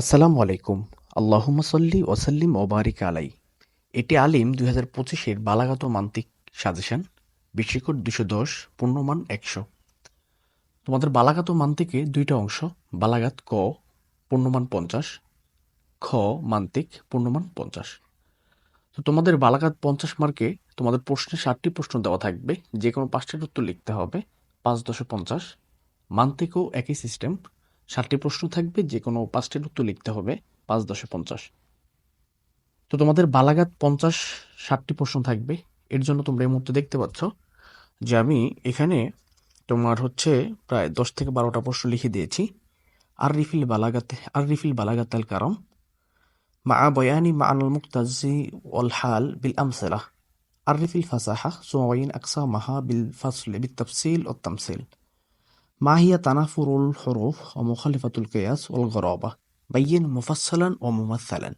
আসসালামু আলাইকুম। আল্লাহুম্মা সাল্লি ওয়াসাল্লিম ওবারিক আলাই এটি আলিম দুই হাজার পঁচিশের বালাগাত মান্তিক সাজেশন বিশ্বকোট দুশো দশ, পূর্ণমান একশো। তোমাদের বালাগাত মান্তিকে দুইটা অংশ, বালাগাত ক, পূর্ণমান পঞ্চাশ, খ, মান্তিক, পূর্ণমান পঞ্চাশ। তো তোমাদের বালাগাত পঞ্চাশ মার্কে তোমাদের প্রশ্নে ষাটটি প্রশ্ন দেওয়া থাকবে যে কোনো পাঁচটির উত্তর লিখতে হবে, পাঁচ দশে পঞ্চাশ, মান্তিকও একই সিস্টেম সাতটি প্রশ্ন থাকবে যে কোনো পাঁচটির উত্তর লিখতে হবে পাঁচ দশে পঞ্চাশ। তো তোমাদের বালাঘাত পঞ্চাশ, ষাটটি প্রশ্ন থাকবে। এর জন্য তোমরা এই মুহূর্তে দেখতে পাচ্ছ যে আমি এখানে তোমার হচ্ছে প্রায় দশ থেকে বারোটা প্রশ্ন লিখে দিয়েছি। আর রিফিল বালাগাতে আর রিফিল বালাগাত আল কারম। মা বয়ানি মা আল মুক্তাজি অল হাল বিল আমসেলা। আর রিফিল ফাসাহা সোমাবাইন আকসা মাহা বিল ফাসলে বিল তফসিল ও তামসিল ما هي تنافر الحروف ومخالفة القياس والغرابة؟ بين مفصلا وممثلا.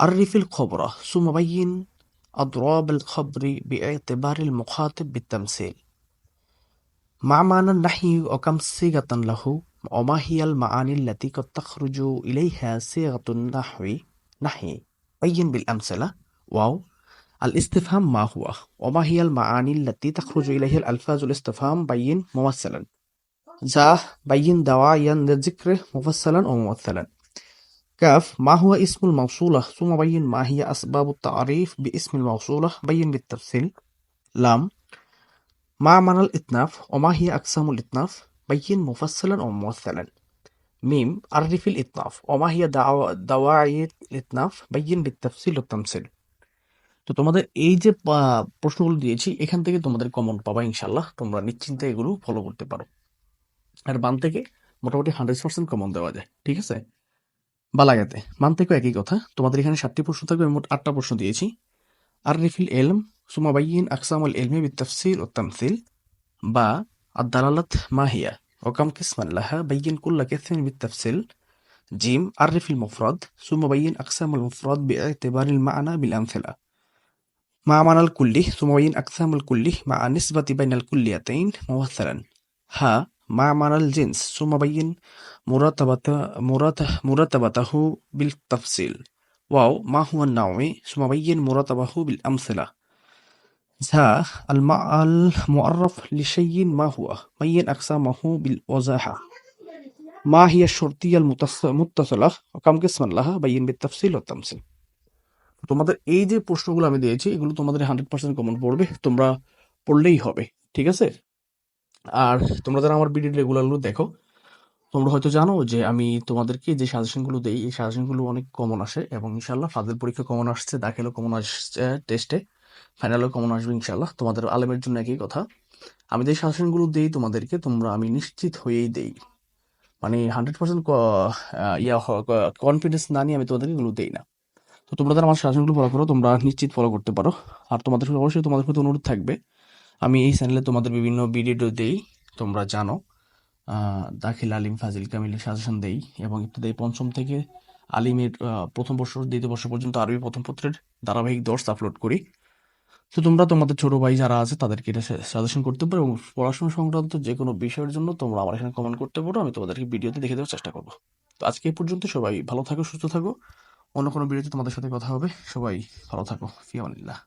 عرف الخبر ثم بين أضراب الخبر باعتبار المخاطب بالتمثيل. مع معنى النحي وكم صيغة له؟ وما هي المعاني التي قد تخرج إليها صيغة النحو؟ نحي. بين بالأمثلة. واو. الاستفهام ما هو؟ وما هي المعاني التي تخرج إليها الألفاظ الاستفهام؟ بين ممثلا. ذا بين دواعيا للذكر مفصلا وممثلا. كاف ما هو اسم الموصولة؟ ثم بين ما هي أسباب التعريف باسم الموصولة؟ بين بالتفصيل. لام ما معنى الإتناف؟ وما هي أقسام الإتناف؟ بين مفصلا وممثلا. ميم عرف الإتناف. وما هي دعو- دواعي الإتناف؟ بين بالتفصيل والتمثيل. তো তোমাদের এই যে প্রশ্নগুলো দিয়েছি, এখান থেকে তোমাদের কমন পাবা ইনশাল্লাহ তোমরা নিশ্চিন্তে এগুলো ফলো করতে পারো। আর বান থেকে মোটামুটি হান্ড্রেড পার্সেন্ট কমন দেওয়া যায়, ঠিক আছে? বালাগাতে মান থেকেও একই কথা, তোমাদের এখানে সাতটি প্রশ্ন থাকবে, মোট আটটা প্রশ্ন দিয়েছি। আর রিফিল এলম সুমাবাইন আকসামুল এলমি বি তফসিল ও তামসিল। বা আদালালাত মাহিয়া, ওকাম কিসমাল্লাহা বাইন কুল্লা কেসমিন বি তফসিল জিম রিফিল মুফরদ সুমাবাইন আকসামুল মুফরদ বি মা আনা বিল আমসিলা। مع معنى الكلي؟ ثم بين أقسام الكلي مع النسبة بين الكليتين ممثلا. ها مع معنى الجنس؟ ثم بين مرتبته بالتفصيل. واو ما هو النوع؟ ثم بين مرتبه بالأمثلة. المع- المعرف لشيء ما هو؟ بين أقسامه بالوضاحة. ما هي الشرطية المتص- المتصلة وكم قسما لها؟ بين بالتفصيل والتمثيل. তোমাদের এই যে প্রশ্নগুলো আমি দিয়েছি, এগুলো তোমাদের হান্ড্রেড পার্সেন্ট কমন পড়বে, তোমরা পড়লেই হবে, ঠিক আছে? আর তোমরা যারা আমার ভিডিও রেগুলারগুলো দেখো, তোমরা হয়তো জানো যে আমি তোমাদেরকে যে সাজেশনগুলো দেই, এই সাজেশনগুলো অনেক কমন আসে এবং ইনশাল্লাহ ফাদের পরীক্ষা কমন আসছে, দাখিলও কমন আসছে টেস্টে ফাইনালও কমন আসবে ইনশাল্লাহ তোমাদের আলেমের জন্য একই কথা। আমি যে সাজেশনগুলো দিই তোমাদেরকে, তোমরা আমি নিশ্চিত হয়েই দেই। মানে হান্ড্রেড পার্সেন্ট ইয়া কনফিডেন্স না নিয়ে আমি তোমাদেরকে এগুলো দেই না। তো তোমরা যারা আমার শাসনগুলো ফলো করো, তোমরা নিশ্চিত ফলো করতে পারো। আর তোমাদের অবশ্যই তোমাদের প্রতি অনুরোধ থাকবে, আমি এই চ্যানেলে তোমাদের বিভিন্ন ভিডিও দেই, তোমরা জানো। দাখিল আলিম ফাজিল কামিলের সাজেশন দেই এবং ইত্যাদি পঞ্চম থেকে আলিমের প্রথম বর্ষ দ্বিতীয় বর্ষ পর্যন্ত আরবি প্রথম পত্রের ধারাবাহিক দর্শ আপলোড করি। তো তোমরা তোমাদের ছোট ভাই যারা আছে, তাদেরকে এটা সাজেশন করতে পারো এবং পড়াশোনা সংক্রান্ত যে কোনো বিষয়ের জন্য তোমরা আমার এখানে কমেন্ট করতে পারো, আমি তোমাদেরকে ভিডিওতে দেখে দেওয়ার চেষ্টা করব। তো আজকে এই পর্যন্ত সবাই ভালো থাকো, সুস্থ থাকো। অন্য কোনো ভিডিওতে তোমাদের সাথে কথা হবে। সবাই ভালো থাকো। ফিয়ামানিল্লাহ